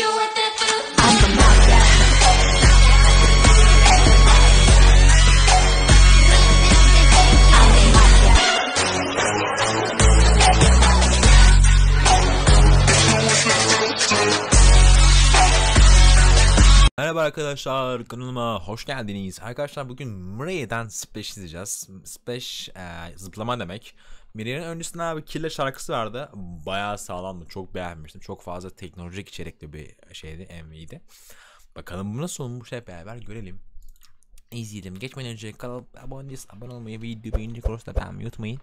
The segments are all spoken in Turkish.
you with that Merhaba arkadaşlar kanalıma hoş geldiniz. Arkadaşlar bugün Mirai'den Splash izleyeceğiz. Splash e, zıplama demek. Mirai'nin öncesinde abi Killer şarkısı vardı. Bayağı sağlamdı. Çok beğenmiştim. Çok fazla teknolojik içerikli bir şeydi. MV'ydi. Bakalım bu nasıl olmuş hep beraber görelim. İzleyelim. Geçmeden önce kanala abone değilseniz abone olmayı, video beğenince konusunda beğenmeyi unutmayın.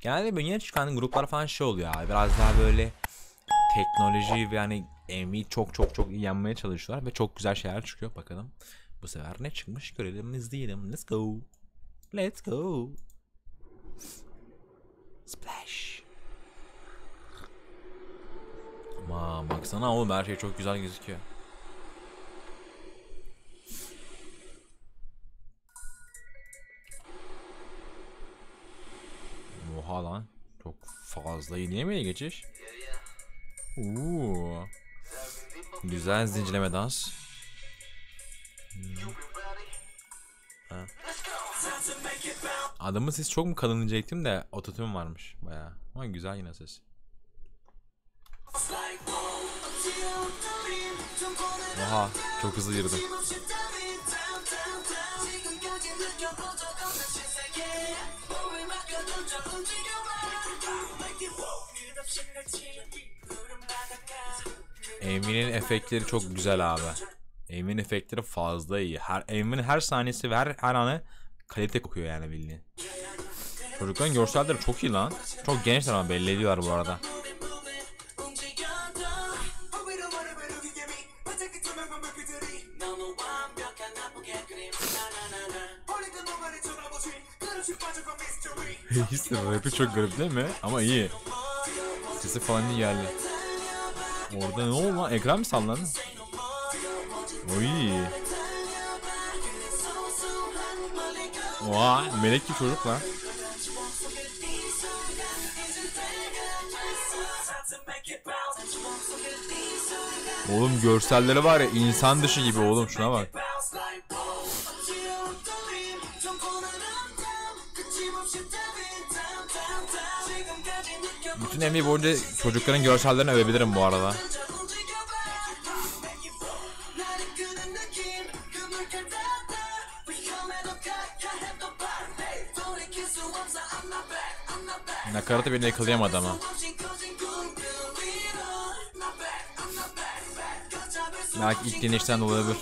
Genelde böyle yeni çıkan gruplar falan şey oluyor abi. Biraz daha böyle teknoloji ve yani MV çok çok çok iyi yenmeye çalışıyorlar ve çok güzel şeyler çıkıyor bakalım. Bu sefer ne çıkmış görelim izleyelim. Let's go. Let's go. Splash. Ama baksana oğlum her şey çok güzel gözüküyor. Oha lan. Çok fazla değil mi geçiş? Oo. Güzel zincirleme dans. Hmm. Ha. Adamın sesi çok mu kalın diyecektim de ototune varmış bayağı. Ama güzel yine ses. Oha çok hızlı girdim. Amy'nin efektleri çok güzel abi. Amy'nin efektleri fazla iyi. Her Amy'nin her saniyesi ve her, her anı kalite kokuyor yani bildiğin. Çocukların görselleri çok iyi lan. Çok gençler ama belli ediyorlar bu arada. Hissi rapi çok garip değil mi? Ama iyi. Sesi falan iyi geldi. Orada ne oldu lan? Ekran mı sallandı? Oy. Oha melek gibi çocuk lan. Oğlum görselleri var ya insan dışı gibi oğlum şuna bak. Emeği boyunca çocukların görsellerini övebilirim bu arada. Nakaratı beni yakalayamadı ama. Belki ilk deneyişten dolayı olabilir.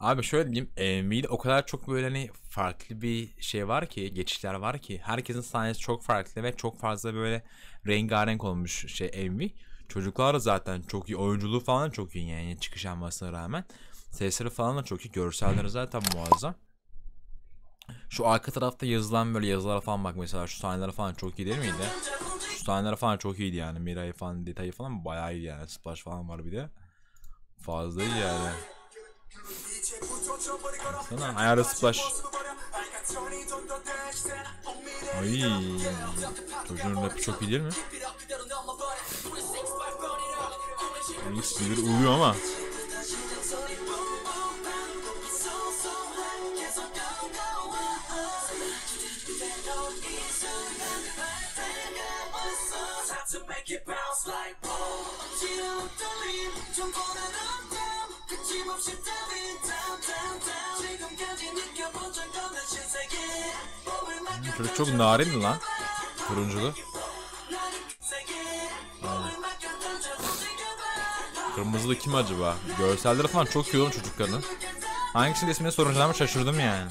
Abi şöyle diyeyim, MV'de o kadar çok böyle hani farklı bir şey var ki, geçişler var ki herkesin sahnesi çok farklı ve çok fazla böyle rengarenk olmuş şey MV. Çocuklar da zaten çok iyi, oyunculuğu falan çok iyi yani çıkış yapmasına rağmen. Sesleri falan da çok iyi, görselleri zaten muazzam. Şu arka tarafta yazılan böyle yazılara falan bak mesela şu sahneler falan çok iyi değil miydi? Şu sahneler falan çok iyiydi yani Mirai falan detayı falan bayağı iyi yani splash falan var bir de. Fazla iyi yani. Sana ayarı splash. Ay, çocuğun rapi çok iyi değil mi? Reis bilir uyuyor ama. Çocuk çok narin lan. Turunculu. Kırmızılı kim acaba? Görselleri falan çok iyi oğlum çocukların. Hangisinin ismini soruncalarımı şaşırdım yani.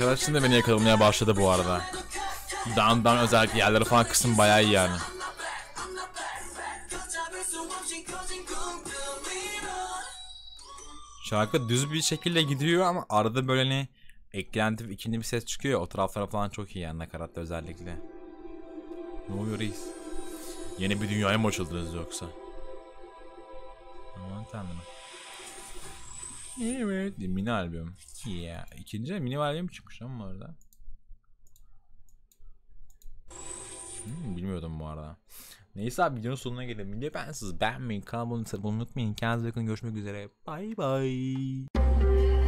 Arkadaşım da beni yakalamaya başladı bu arada. Down down özellikle yerleri falan kısım bayağı iyi yani. Şarkı düz bir şekilde gidiyor ama arada böyle hani eklenti ikinci bir ses çıkıyor o taraflara falan çok iyi yani nakaratta özellikle. Ne oluyor reis? Yeni bir dünyaya mı açıldınız yoksa? Aman tanrım. Evet. Mini albüm. Yeah. İkinci mini albüm çıkmış ama orada. Hmm, bilmiyordum bu arada. Neyse abi videonun sonuna gelelim. Video ben siz beğenmeyin. Kanalıma abone olmayı unutmayın. Kendinize bakın. Görüşmek üzere. Bay bay.